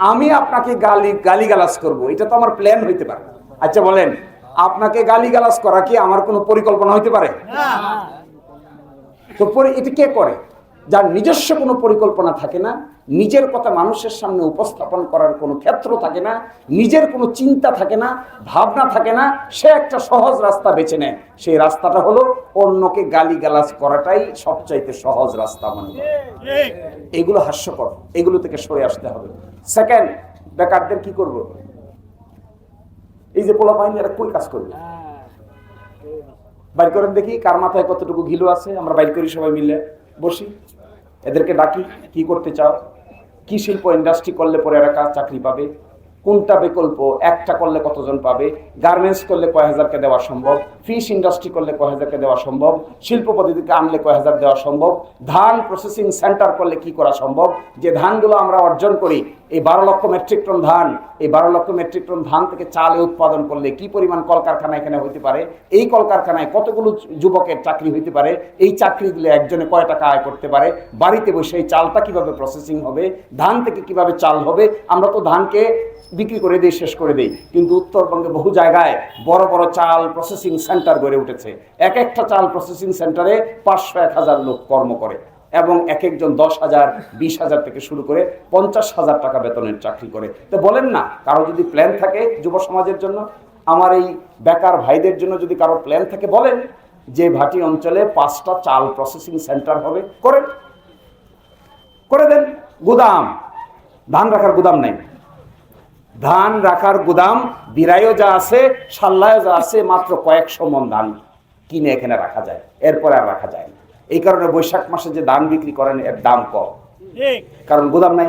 আমি আপনাকে গালি গালিগালাজ করব। এটা তো আমার প্ল্যান হইতে পারে। আচ্ছা বলেন আপনাকে গালিগালাজ করা কি আমার কোনো পরিকল্পনা হইতে পারে? তো পরে এটা কে করে? যার নিজস্ব কোনো পরিকল্পনা থাকে না নিজের কথা মানুষের সামনে উপস্থাপন করার কোনো ক্ষেত্র থাকে না নিজের কোনো চিন্তা থাকে না ভাবনা থাকে না সে একটা সহজ রাস্তা বেছে নেয়। সেই রাস্তাটা হলো অন্যকে গালিগালাজ করাটাই সবচাইতে সহজ রাস্তা মনে এগুলো হাস্যকর এগুলো থেকে সরে আসতে হবে। সেকেন্ড বেকারদের কি করব? এই যে পোলা পাইনি এরা কই কাজ করবে? বাইর করেন দেখি কার মাথায় কতটুকু ঘিলু আছে আমরা বাইর করি সবাই মিলে। বসি। এদেরকে ডাকি, কি করতে চাও? কি শিল্প ইন্ডাস্ট্রি করলে পরে এরা কাজ চাকরি পাবে? কোনটা বিকল্প? একটা করলে কতজন পাবে? গার্মেন্টস করলে কয় হাজারকে দেওয়া সম্ভব? ফিশ ইন্ডাস্ট্রি করলে কয় হাজারকে দেওয়া সম্ভব? শিল্প পদ্ধতিকে আনলে কয় হাজার দেওয়া সম্ভব? ধান প্রসেসিং সেন্টার করলে কি করা সম্ভব? যে ধানগুলো আমরা অর্জন করি এই বারো লক্ষ মেট্রিক টন ধান, এই বারো লক্ষ মেট্রিক টন ধান থেকে চালে উৎপাদন করলে কি পরিমাণ কলকারখানা এখানে হইতে পারে? এই কলকারখানায় কতগুলো যুবকের চাকরি হইতে পারে? এই চাকরি দিলে একজনে কয় টাকা আয় করতে পারে? বাড়িতে বসে এই চালটা কীভাবে প্রসেসিং হবে? ধান থেকে কীভাবে চাল হবে? আমরা তো ধানকে বিক্রি করে দিই, শেষ করে দিই। কিন্তু উত্তরবঙ্গে বহু জায়গায় বড় বড় চাল প্রসেসিং সেন্টার গড়ে উঠেছে। এক একটা চাল প্রসেসিং সেন্টারে পাঁচশো এক হাজার লোক কর্ম করে। এবং এক একজন দশ হাজার, বিশ হাজার থেকে শুরু করে পঞ্চাশ হাজার টাকা বেতনের চাকরি করে। তো বলেন না, কারও যদি প্ল্যান থাকে যুব সমাজের জন্য? আমার এই বেকার ভাইদের জন্য যদি কারও প্ল্যান থাকে, বলেন যে ভাটি অঞ্চলে পাঁচটা চাল প্রসেসিং সেন্টার হবে। করেন। করে দেন। গুদাম। ধান রাখার গুদাম নাই। ধান রাখার গুদাম, বিরাইও যা আছে সাল্লায়ও যা আছে, মাত্র কয়েকশো মন ধান কিনে এখানে রাখা যায়। এরপরে আর রাখা যায় এই কারণে বৈশাখ মাসে যে ধান বিক্রি করেন এর দাম কম। কারণ গুদাম নাই।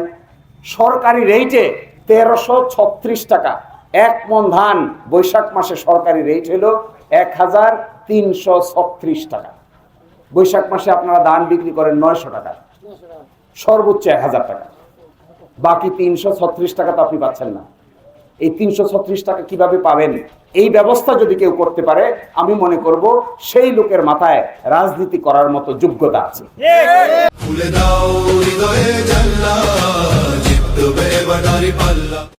সরকারি রেটে তেরোশো ছত্রিশ টাকা। এক মন ধান বৈশাখ মাসে সরকারি রেট হলো এক হাজার তিনশো ছত্রিশ টাকা। বৈশাখ মাসে আপনারা ধান বিক্রি করেন নয়শো টাকা। সর্বোচ্চ এক হাজার টাকা। বাকি তিনশো ছত্রিশ টাকা তো আপনি পাচ্ছেন না। এই তিনশো ছত্রিশ টাকা কীভাবে পাবেন? এই ব্যবস্থা যদি কেউ করতে পারে, আমি মনে করব সেই লোকের মাথায় রাজনীতি করার মতো যোগ্যতা আছে।